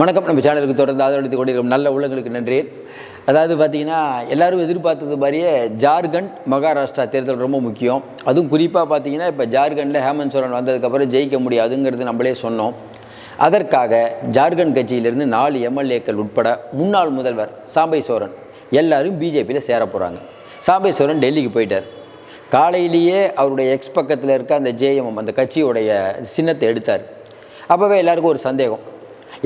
வணக்கம். நம்ம சேனலுக்கு தொடர்ந்து ஆதரவளித்து கொண்டிருக்கும் நல்ல உள்ளங்களுக்கு நன்றி. அதாவது பார்த்தீங்கன்னா எல்லாரும் எதிர்பார்த்தது மாதிரியே ஜார்க்கண்ட் மகாராஷ்டிரா தேர்தல் ரொம்ப முக்கியம். அதுவும் குறிப்பாக பார்த்தீங்கன்னா இப்போ ஜார்க்கண்டில் ஹேமந்த் சோரன் வந்ததுக்கப்புறம் ஜெயிக்க முடியாதுங்கிறது நம்மளே சொன்னோம். அதற்காக ஜார்க்கண்ட் கட்சியிலிருந்து நாலு எம்எல்ஏக்கள் உட்பட முன்னாள் முதல்வர் சாம்பை சோரன் எல்லாரும் பிஜேபியில் சேர போகிறாங்க சாம்பை சோரன் டெல்லிக்கு போயிட்டார். காலையிலேயே அவருடைய எக்ஸ் பக்கத்தில் இருக்க அந்த ஜேஎம்எம் அந்த கட்சியுடைய சின்னத்தை எடுத்தார். அப்போவே எல்லாருக்கும் ஒரு சந்தேகம்.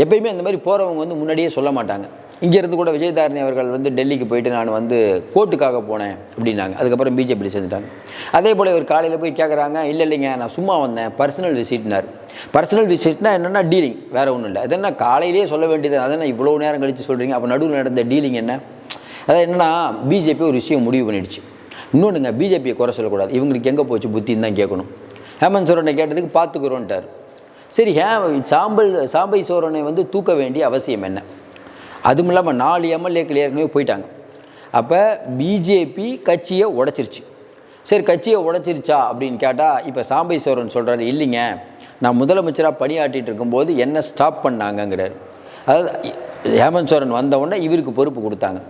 எப்பயுமே இந்த மாதிரி போகிறவங்க வந்து முன்னாடியே சொல்ல மாட்டாங்க. இங்கேருந்து கூட விஜயதாரணி அவர்கள் வந்து டெல்லிக்கு போயிட்டு நான் வந்து கோர்ட்டுக்காக போனேன் அப்படின்னாங்க. அதுக்கப்புறம் பிஜேபியில் சேர்ந்துட்டாங்க. அதே போல் இவர் காலையில் போய் கேட்குறாங்க இல்லை இல்லைங்க நான் சும்மா வந்தேன். பர்சனல் விசிட்னார் பர்சனல் விசிட்னா என்னென்னா டீலிங் வேறு ஒன்றும் இல்லை. அது என்ன காலையிலேயே சொல்ல வேண்டியது அதென்ன இவ்வளோ நேரம் கழித்து சொல்கிறீங்க அப்போ நடுவில் நடந்த டீலிங் என்ன? அதாவது என்னென்னா பிஜேபி ஒரு விஷயம் முடிவு பண்ணிடுச்சு. இன்னொன்றுங்க பிஜேபியை குறை சொல்லக்கூடாது. இவங்களுக்கு எங்கே போச்சு புத்தின்னு தான் கேட்கணும். ஹேமந்த் சோரனை கேட்டதுக்கு பார்த்துக்குறோன்ட்டார் சரி ஹே சாம்பல் சாம்பை சோரனை வந்து தூக்க வேண்டிய அவசியம் என்ன? அதுவும் இல்லாமல் நாலு எம்எல்ஏக்கள் ஏற்கனவே போயிட்டாங்க. அப்போ பிஜேபி கட்சியை உடைச்சிருச்சு. சரி கட்சியை உடைச்சிருச்சா அப்படின்னு கேட்டால் இப்போ சாம்பை சோரன் சொல்கிறாரு இல்லைங்க நான் முதலமைச்சராக பணியாற்றிட்டு இருக்கும்போது என்ன ஸ்டாப் பண்ணாங்கங்கிறார். அதாவது ஹேமந்த் சோரன் வந்தவுடனே இவருக்கு பொறுப்பு கொடுத்தாங்க.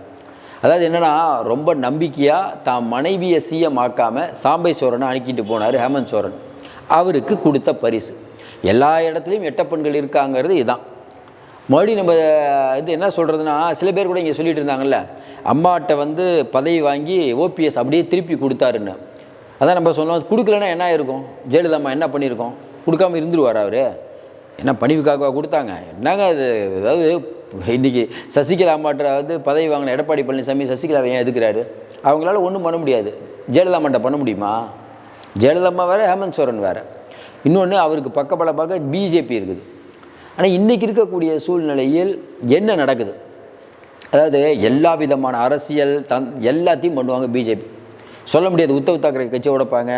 அதாவது என்னென்னா ரொம்ப நம்பிக்கையாக தான் மனைவியை சிஎம் ஆக்காமல் சாம்பை சோரனை அணுக்கிட்டு போனார் ஹேமந்த் சோரன். அவருக்கு கொடுத்த பரிசு. எல்லா இடத்துலையும் எட்ட பெண்கள் இருக்காங்கிறது இதுதான் மறுபடியும் நம்ம இது என்ன சொல்கிறதுனா சில பேர் கூட இங்கே சொல்லிட்டு இருந்தாங்கல்ல அம்மாட்ட வந்து பதவி வாங்கி ஓபிஎஸ் அப்படியே திருப்பி கொடுத்தாருன்னு. அதான் நம்ம சொன்னோம் கொடுக்கலன்னா என்ன இருக்கும் ஜெயலலிதா அம்மா என்ன பண்ணியிருக்கோம்? கொடுக்காம இருந்துருவார் அவர்? என்ன பணிவுக்காக கொடுத்தாங்க? என்னங்க அது அதாவது இன்றைக்கி சசிகலா அம்மாட்ட வந்து பதவி வாங்கின எடப்பாடி பழனிசாமி சசிகலாவை ஏன் எதுக்குறாரு? அவங்களால ஒன்றும் பண்ண முடியாது. ஜெயலலிதா அம்மாட்ட பண்ண முடியுமா? ஜெயலலிதா அம்மா வேறு ஹேமந்த் சோரன் வேறு. இன்னொன்று அவருக்கு பக்கபல பார்க்க பிஜேபி இருக்குது. ஆனால் இன்றைக்கி இருக்கக்கூடிய சூழ்நிலையில் என்ன நடக்குது? அதாவது எல்லா விதமான அரசியல் தன் எல்லாத்தையும் பண்ணுவாங்க பிஜேபி சொல்ல முடியாது உத்தவ் தாக்கரே கட்சியை உடைப்பாங்க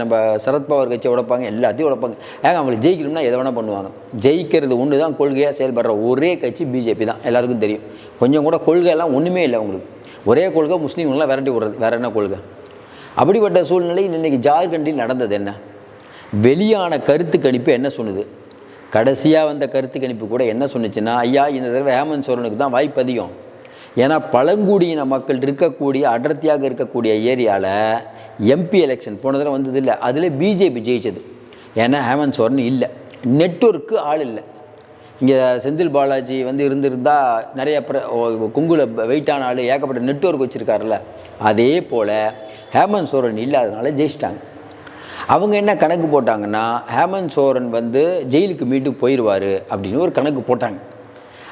நம்ம சரத்பவார் கட்சியை உடைப்பாங்க எல்லாத்தையும் உடைப்பாங்க. ஏங்க அவங்களுக்கு ஜெயிக்கணும்னா எதை வேணால் பண்ணுவாங்க. ஜெயிக்கிறது ஒன்று தான் கொள்கையாக செயல்படுற ஒரே கட்சி பிஜேபி தான். எல்லாருக்கும் தெரியும். கொஞ்சம் கூட கொள்கையெல்லாம் ஒன்றுமே இல்லை அவங்களுக்கு. ஒரே கொள்கை முஸ்லீம்கள்லாம் விரட்டி விடுறது. வேறு என்ன கொள்கை? அப்படிப்பட்ட சூழ்நிலையில் இன்றைக்கி ஜார்க்கண்டில் நடந்தது என்ன? வெளியான கருத்து கணிப்பு என்ன சொன்னுது கடைசியாக வந்த கருத்து கணிப்பு கூட என்ன சொன்னுச்சுன்னா ஐயா இந்த தடவை ஹேமந்த் சோரனுக்கு தான் வாய்ப்பு அதிகம். ஏன்னா பழங்குடியின மக்கள் இருக்கக்கூடிய அடர்த்தியாக இருக்கக்கூடிய ஏரியாவில் எம்பி எலெக்ஷன் போன தடவை வந்தது இல்லை. அதில் பிஜேபி ஜெயிச்சது. ஏன்னா ஹேமந்த் சோரன் இல்லை. நெட்ஒர்க்கு ஆள் இல்லை. இங்கே செந்தில் பாலாஜி வந்து இருந்திருந்தால் நிறைய பிர குங்குல வெயிட்டான ஆள் ஏகப்பட்ட நெட்வொர்க் வச்சுருக்காருல்ல. அதே போல் ஹேமந்த் சோரன் இல்லாதனால ஜெயிச்சிட்டாங்க. அவங்க என்ன கணக்கு போட்டாங்கன்னா ஹேமந்த் சோரன் வந்து ஜெயிலுக்கு மீண்டு போயிடுவார் அப்படின்னு ஒரு கணக்கு போட்டாங்க.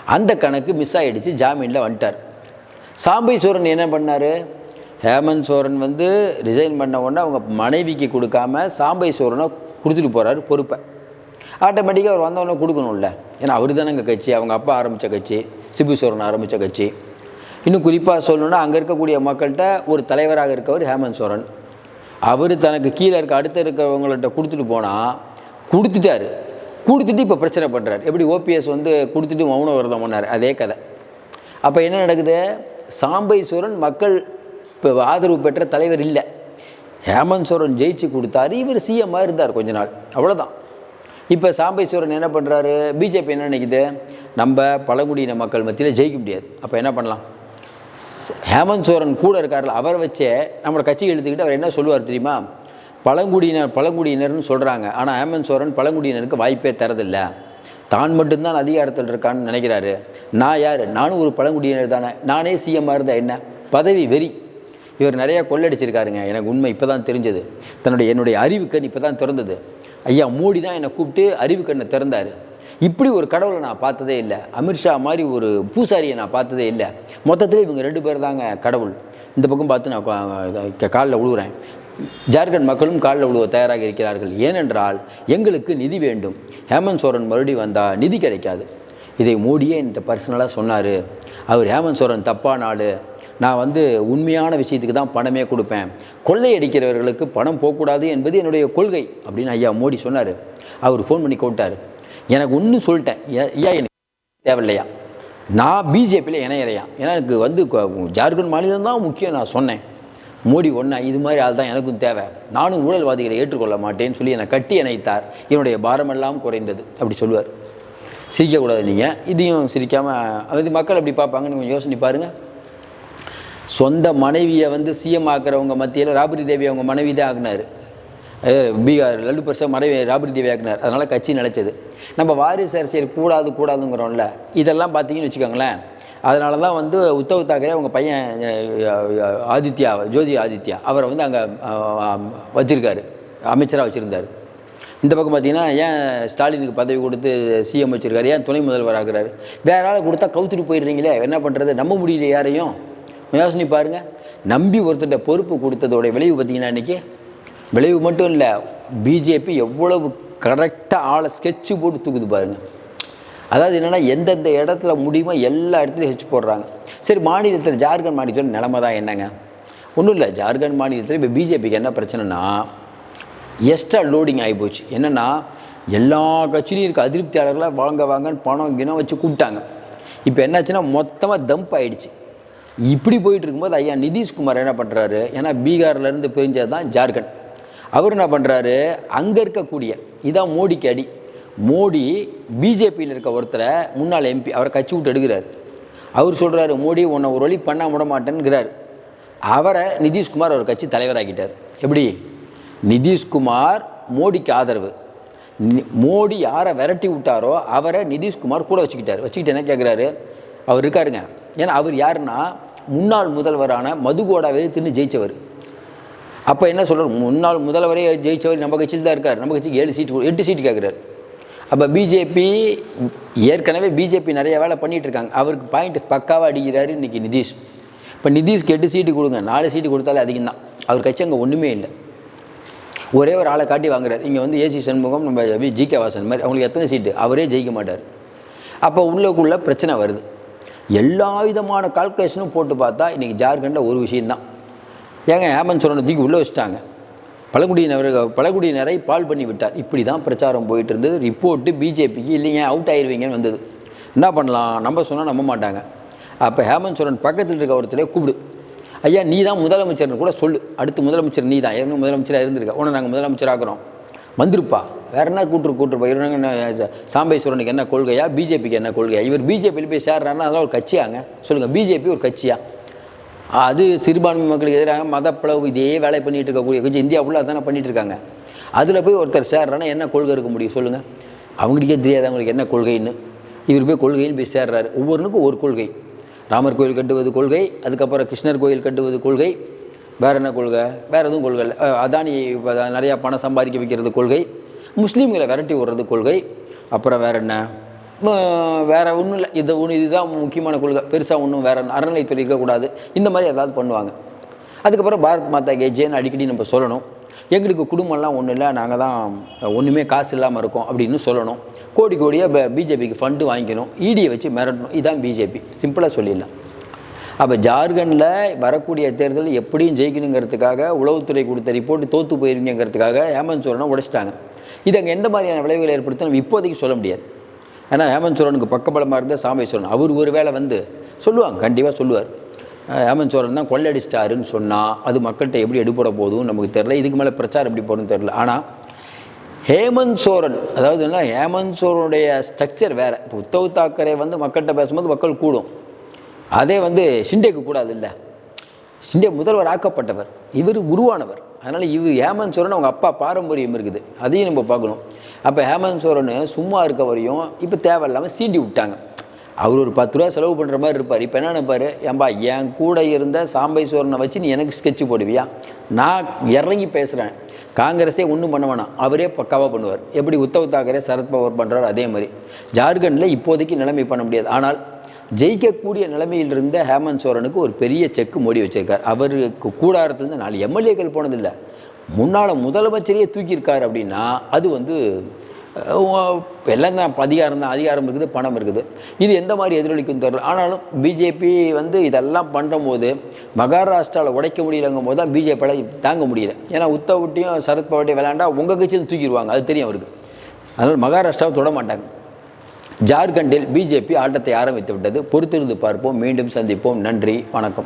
அந்த கணக்கு மிஸ் ஆகிடுச்சு ஜாமீனில் வந்துட்டார். சாம்பை சோரன் என்ன பண்ணார்? ஹேமந்த் சோரன் வந்து ரிசைன் பண்ண உடனே அவங்க மனைவிக்கு கொடுக்காம சாம்பை சோரனை கொடுத்துட்டு போகிறாரு பொறுப்பை. ஆட்டோமேட்டிக்காக அவர் வந்தவொடனே கொடுக்கணும்ல. ஏன்னா அவர் தானேங்க கட்சி அவங்க அப்பா ஆரம்பித்த கட்சி சிபு சோரன் ஆரம்பித்த கட்சி. இன்னும் குறிப்பாக சொல்லணுன்னா அங்கே இருக்கக்கூடிய மக்கள்கிட்ட ஒரு தலைவராக இருக்கவர் ஹேமந்த் சோரன். அவர் தனக்கு கீழே இருக்க அடுத்த இருக்கிறவங்கள்ட்ட கொடுத்துட்டு போனால் கொடுத்துட்டாரு. கொடுத்துட்டு இப்போ பிரச்சனை பண்ணுறாரு எப்படி ஓபிஎஸ் வந்து கொடுத்துட்டு மௌன விரதம் பண்ணார்? அதே கதை. அப்போ என்ன நடக்குது? சாம்பைஸ்வரன் மக்கள் இப்போ ஆதரவு பெற்ற தலைவர் இல்லை. ஹேமந்த் சோரன் ஜெயிச்சு கொடுத்தாரு. இவர் சிஎம்மாக இருந்தார் கொஞ்ச நாள். அவ்வளோதான் இப்போ சாம்பைஸ்வரன் என்ன பண்ணுறாரு பிஜேபி என்ன நினைக்குது? நம்ம பழங்குடியின மக்கள் மத்தியில் ஜெயிக்க முடியாது. அப்போ என்ன பண்ணலாம்? ஹேமந்த் சோரன் கூட இருக்கார்ல அவரை வச்சே நம்மளோட கட்சி எழுத்துக்கிட்டு அவர் என்ன சொல்லுவார் தெரியுமா? பழங்குடியினர் பழங்குடியினர்னு சொல்கிறாங்க ஆனால் ஹேமந்த் சோரன் பழங்குடியினருக்கு வாய்ப்பே தரதில்லை. தான் மட்டும்தான் அதிகாரத்தில் இருக்கான்னு நினைக்கிறாரு. நான் யார்? நானும் ஒரு பழங்குடியினர் தானே. நானே சிஎம்மாக இருந்தால் என்ன? பதவி வெறி. இவர் நிறையா கொள்ளடிச்சிருக்காருங்க. எனக்கு உண்மை இப்போ தான் தெரிஞ்சது. தன்னுடைய என்னுடைய அறிவுக்கண் இப்போ தான் திறந்தது. ஐயா மோடி தான் என்னை கூப்பிட்டு அறிவுக்கண்ணை திறந்தார். இப்படி ஒரு கடவுளை நான் பார்த்ததே இல்லை. அமித்ஷா மாதிரி ஒரு பூசாரியை நான் பார்த்ததே இல்லை. மொத்தத்தில் இவங்க ரெண்டு பேர் தாங்க கடவுள். இந்த பக்கம் பார்த்து நான் காலில் விழுவுறேன் ஜார்க்கண்ட் மக்களும் காலில் விழுவ தயாராக இருக்கிறார்கள். ஏனென்றால் எங்களுக்கு நிதி வேண்டும். ஹேமந்த் சோரன் மறுபடியும் வந்தால் நிதி கிடைக்காது. இதை மோடியே என்கிட்ட பர்சனலாக சொன்னார். அவர் ஹேமந்த் சோரன் தப்பான ஆள் நான் வந்து உண்மையான விஷயத்துக்கு தான் பணமே கொடுப்பேன். கொள்ளையடிக்கிறவர்களுக்கு பணம் போகக்கூடாது என்பது என்னுடைய கொள்கை. அப்படின்னு ஐயா மோடி சொன்னார். அவர் ஃபோன் பண்ணி கூப்பிட்டாரு எனக்கு ஒன்று சொல்லிட்டேன். ஏ- ஐயா எனக்கு தேவையில்லையா? நான் பிஜேபியில் இணையறையா? ஏன்னா எனக்கு வந்து ஜார்க்கண்ட் மாநிலம் தான் முக்கியம் நான் சொன்னேன். மோடி ஒன்றா இது மாதிரி ஆள் தான் எனக்கும் தேவை. நானும் ஊழல்வாதிகளை ஏற்றுக்கொள்ள மாட்டேன்னு சொல்லி என்னை கட்டி இணைத்தார். என்னுடைய பாரமெல்லாம் குறைந்தது அப்படி சொல்லுவார். சிரிக்கக்கூடாது நீங்கள் இதையும் சிரிக்காமல் அது மக்கள் எப்படி பார்ப்பாங்கன்னு கொஞ்சம் யோசனை பாருங்கள் சொந்த மனைவியை வந்து சிஎம் ஆக்குறவங்க மத்தியில் ராபரி தேவி அவங்க மனைவி தான் ஆகினார் பீகார் லல்லு பிரசாத் மனைவி ராபரி தேவி அதனால் கட்சி நினைச்சது நம்ம வாரிசு அரசியல் கூடாது கூடாதுங்கிறோம்ல இதெல்லாம் பார்த்தீங்கன்னு வச்சுக்கோங்களேன். அதனால தான் வந்து உத்தவ் தாக்கரே அவங்க பையன் ஆதித்யா ஜோதி ஆதித்யா அவரை வந்து அங்கே வச்சுருக்காரு. அமைச்சராக வச்சுருந்தார். இந்த பக்கம் பார்த்தீங்கன்னா ஏன் ஸ்டாலினுக்கு பதவி கொடுத்து சிஎம் வச்சுருக்காரு? ஏன் துணை முதல்வர் ஆகிறாரு வேற ஆள் கொடுத்தா கவுத்துட்டு போயிடுறீங்களே என்ன பண்ணுறது நம்ப முடியல யாரையும்? யோசனை பாருங்கள் நம்பி ஒருத்தர்கிட்ட பொறுப்பு கொடுத்ததோட விளைவு பார்த்தீங்கன்னா இன்றைக்கி விளைவு மட்டும் இல்லை பிஜேபி எவ்வளவு கரெக்டாக ஆளை ஸ்கெட்சு போட்டு தூக்குது பாருங்கள் அதாவது என்னென்னா எந்தெந்த இடத்துல முடியுமோ எல்லா இடத்துலையும் ஹெச் போடுறாங்க. சரி மாநிலத்தில் ஜார்க்கண்ட் மாநிலத்தில் நிலமை தான் என்னங்க? ஒன்றும் இல்லை ஜார்க்கண்ட் மாநிலத்தில் இப்போ பிஜேபிக்கு என்ன பிரச்சனைனா எக்ஸ்ட்ரா லோடிங் ஆகிப்போச்சு என்னென்னா எல்லா கட்சியிலையும் இருக்க அதிருப்தியாளர்களாக வாங்க வாங்கன்னு பணம் கிணம் வச்சு கூப்பிட்டாங்க. இப்போ என்னாச்சுன்னா மொத்தமாக தம்ப் ஆகிடுச்சு இப்படி போயிட்டு இருக்கும்போது ஐயா நிதிஷ்குமார் என்ன பண்ணுறாரு ஏன்னா பீகார்லேருந்து பிரிஞ்சது தான் ஜார்க்கண்ட். அவர் என்ன பண்ணுறாரு அங்கே இருக்கக்கூடிய இதான் மோடிக்கு அடி. மோடி பிஜேபியில் இருக்க ஒருத்தரை முன்னாள் எம்பி அவரை கட்சி விட்டு எடுக்கிறார். அவர் சொல்கிறாரு மோடி உன்னை ஒரு வழி பண்ண விட மாட்டேன்கிறார் அவரை நிதிஷ்குமார் அவர் கட்சி தலைவராகிட்டார் எப்படி? நிதிஷ்குமார் மோடிக்கு ஆதரவு. மோடி யாரை விரட்டி விட்டாரோ அவரை நிதிஷ்குமார் கூட வச்சுக்கிட்டார். வச்சுக்கிட்டு என்ன கேட்குறாரு அவர் இருக்காருங்க. ஏன்னா அவர் யாருன்னா முன்னாள் முதல்வரான மதுகோடாவே தின்னு ஜெயிச்சவர். அப்போ என்ன சொல்கிறார் முன்னாள் முதல்வரே ஜெயிச்சவர் நம்ம கட்சியில் தான் இருக்கார். நம்ம கட்சிக்கு ஏழு சீட்டு எட்டு சீட்டு கேட்குறாரு அப்போ பிஜேபி ஏற்கனவே பிஜேபி நிறைய வேலை பண்ணிகிட்டு இருக்காங்க. அவருக்கு பாயிண்ட் பக்காவாக அடிக்கிறாரு இன்றைக்கி நிதிஷ். இப்போ நிதிஷ்க்கு எட்டு சீட்டு கொடுங்க. நாலு சீட்டு கொடுத்தாலே அதிகம் தான் அவர் கட்சி அங்கே ஒன்றுமே இல்லை. ஒரே ஒரு ஆளை காட்டி வாங்குறாரு. இங்கே வந்து ஏசி சண்முகம் நம்ம வி- ஜி கே வாசன் மாதிரி அவங்களுக்கு எத்தனை சீட்டு? அவரே ஜெயிக்க மாட்டார். அப்போ உள்ளக்குள்ளே பிரச்சனை வருது. எல்லா விதமான கால்குலேஷனும் போட்டு பார்த்தா இன்றைக்கி ஜார்க்கண்டில் ஒரு விஷயம்தான். ஏங்க ஏமன் சோரனை தூக்கி உள்ளே வச்சுட்டாங்க. பழங்குடியினர் பழங்குடியினரை பால் பண்ணி விட்டார். இப்படி தான் பிரச்சாரம் போயிட்டு இருந்தது ரிப்போர்ட்டு பிஜேபிக்கு இல்லைங்க அவுட் ஆயிடுவீங்கன்னு வந்தது. என்ன பண்ணலாம்? நம்ம சொன்னால் நம்ப மாட்டாங்க. அப்போ ஹேமந்த் சோரன் பக்கத்தில் இருக்க ஒருத்தரே கூப்பிடு. ஐயா நீ தான் முதலமைச்சர்னு கூட சொல்லு. அடுத்து முதலமைச்சர் நீ தான். ஏற்கனவே முதலமைச்சராக இருந்திருக்க. உன்னை நாங்கள் முதலமைச்சராகிறோம் வந்திருப்பா. வேற என்ன கூட்டுரு கூட்டுருப்பா இவருங்க என்ன சாம்பேஸ்வரனுக்கு என்ன கொள்கையா? பிஜேபிக்கு என்ன கொள்கையா? இவர் பிஜேபியில் போய் சேர்றாருன்னா அதெல்லாம் ஒரு கட்சியாங்க. சொல்லுங்கள் பிஜேபி ஒரு கட்சியா? அது சிறுபான்மை மக்களுக்கு எதிராக மதப்பிளவு இதே வேலை பண்ணிட்டு இருக்கக்கூடிய கொஞ்சம் இந்தியா அதான் பண்ணிகிட்டு பண்ணிட்டு இருக்காங்க. அதில் போய் ஒருத்தர் சேர்றாருன்னா என்ன கொள்கை இருக்க முடியும் சொல்லுங்கள் அவங்களுக்கே தெரியாது அவங்களுக்கு என்ன கொள்கைன்னு? இவர் போய் கொள்கைன்னு போய் சேர்றாரு. ஒவ்வொன்றுக்கும் ஒரு கொள்கை. ராமர் கோயில் கட்டுவது கொள்கை அதுக்கப்புறம் கிருஷ்ணர் கோயில் கட்டுவது கொள்கை. வேற என்ன கொள்கை? வேற எதுவும் கொள்கை இல்லை. அதானி நிறையா பணம் சம்பாதிக்க வைக்கிறது கொள்கை. முஸ்லீம்களை விரட்டி விடுறது கொள்கை. அப்புறம் வேற என்ன? வேற ஒன்றும் இல்லை. இது ஒன்று இதுதான் முக்கியமான கொள்கை. பெருசாக ஒன்றும் வேற அறநிலைத்துறை இருக்கக்கூடாது. இந்த மாதிரி ஏதாவது பண்ணுவாங்க. அதுக்கப்புறம் பாரத் மாதா கே அடிக்கடி நம்ம சொல்லணும். எங்களுக்கு குடும்பம்லாம் ஒன்றும் இல்லை. நாங்கள் தான் ஒன்றுமே காசு இல்லாமல் இருக்கோம் அப்படின்னு சொல்லணும். கோடி கோடியாக பிஜேபிக்கு ஃபண்டு வாங்கிக்கணும். இடியை வச்சு மிரட்டணும். இதுதான் பிஜேபி. சிம்பிளாக சொல்லிடலாம். அப்போ ஜார்க்கண்டில் வரக்கூடிய தேர்தல் எப்படியும் ஜெயிக்கணுங்கிறதுக்காக உளவுத்துறை கொடுத்த ரிப்போர்ட் தோற்று போயிருங்கிறதுக்காக ஹேமந்த் சோரனை உடைச்சிட்டாங்க. இது அங்கே எந்த மாதிரியான விளைவுகளை ஏற்படுத்தணும் இப்போதைக்கு சொல்ல முடியாது. ஏன்னா ஹேமந்த் சோரனுக்கு பக்கபலமாக இருந்தால் சாமேஸ்வரன் அவர் ஒரு வேளை வந்து சொல்லுவாங்க கண்டிப்பாக சொல்லுவார். ஹேமந்த் சோரன் தான் கொள்ளடிச்சிட்டாருன்னு சொன்னால் அது மக்கள்கிட்ட எப்படி எடுபட போதும் நமக்கு தெரில இதுக்கு மேலே பிரச்சாரம் எப்படி போகணும்னு தெரில ஆனால் ஹேமந்த் சோரன் அதாவது என்ன ஹேமந்த் சோரனுடைய ஸ்ட்ரக்சர் வேறு. இப்போ உத்தவ் தாக்கரே வந்து மக்கள்கிட்ட பேசும்போது மக்கள் கூடும். அதே வந்து ஷிண்டேக்கு கூடாது இல்லை. ஷிண்டே முதல்வர் ஆக்கப்பட்டவர். இவர் உருவானவர். அதனால் இவ் ஹேமந்த் சோரன் அவங்க அப்பா பாரம்பரியம் இருக்குது. அதையும் நம்ம பார்க்கணும். அப்போ ஹேமந்த் சோரன் சும்மா இருக்க வரையும் இப்போ தேவையில்லாமல் சீண்டி விட்டாங்க. அவர் ஒரு பத்து ரூபா செலவு பண்ணுற மாதிரி இருப்பார். இப்போ என்ன நினைப்பார் ஏன்பா என் கூட இருந்த சாம்பை சோரனை வச்சு நீ எனக்கு ஸ்கெட்ச் போடுவியா? நான் இறங்கி பேசுகிறேன் காங்கிரஸே ஒன்றும் பண்ண வேணாம். அவரே பக்காவாக பண்ணுவார். எப்படி உத்தவ் தாக்கரே சரத்பவர் பண்ணுறாரு அதே மாதிரி. ஜார்க்கண்டில் இப்போதைக்கு நிலைமை பண்ண முடியாது. ஆனால் ஜெயிக்கக்கூடிய நிலைமையில் இருந்த ஹேமந்த் சோரனுக்கு ஒரு பெரிய செக்கு மோடி வச்சிருக்கார். அவருக்கு கூடாரத்துலேருந்து நாலு எம்எல்ஏக்கள் போனதில்லை. முன்னால் முதலமைச்சரையே தூக்கியிருக்கார் அப்படின்னா அது வந்து எல்லாம் தான் அதிகாரம் தான் அதிகாரம் இருக்குது பணம் இருக்குது. இது எந்த மாதிரி எதிரொலிக்கும் தெரியல. ஆனாலும் பிஜேபி வந்து இதெல்லாம் பண்ணும்போது மகாராஷ்டிராவில் உடைக்க முடியலங்கும் போது தான் பிஜேபியால் தாங்க முடியல. ஏன்னா உத்தவட்டியும் சரத்பவார்ட்டையும் விளையாண்டா உங்கள் கட்சியில் தூக்கிடுவாங்க. அது தெரியும் அவருக்கு. அதனால் மகாராஷ்டிராவை தொட மாட்டாங்க. ஜார்க்கண்டில் பிஜேபி ஆட்டத்தை ஆரம்பித்து விட்டது பொறுத்திருந்து பார்ப்போம். மீண்டும் சந்திப்போம். நன்றி. வணக்கம்.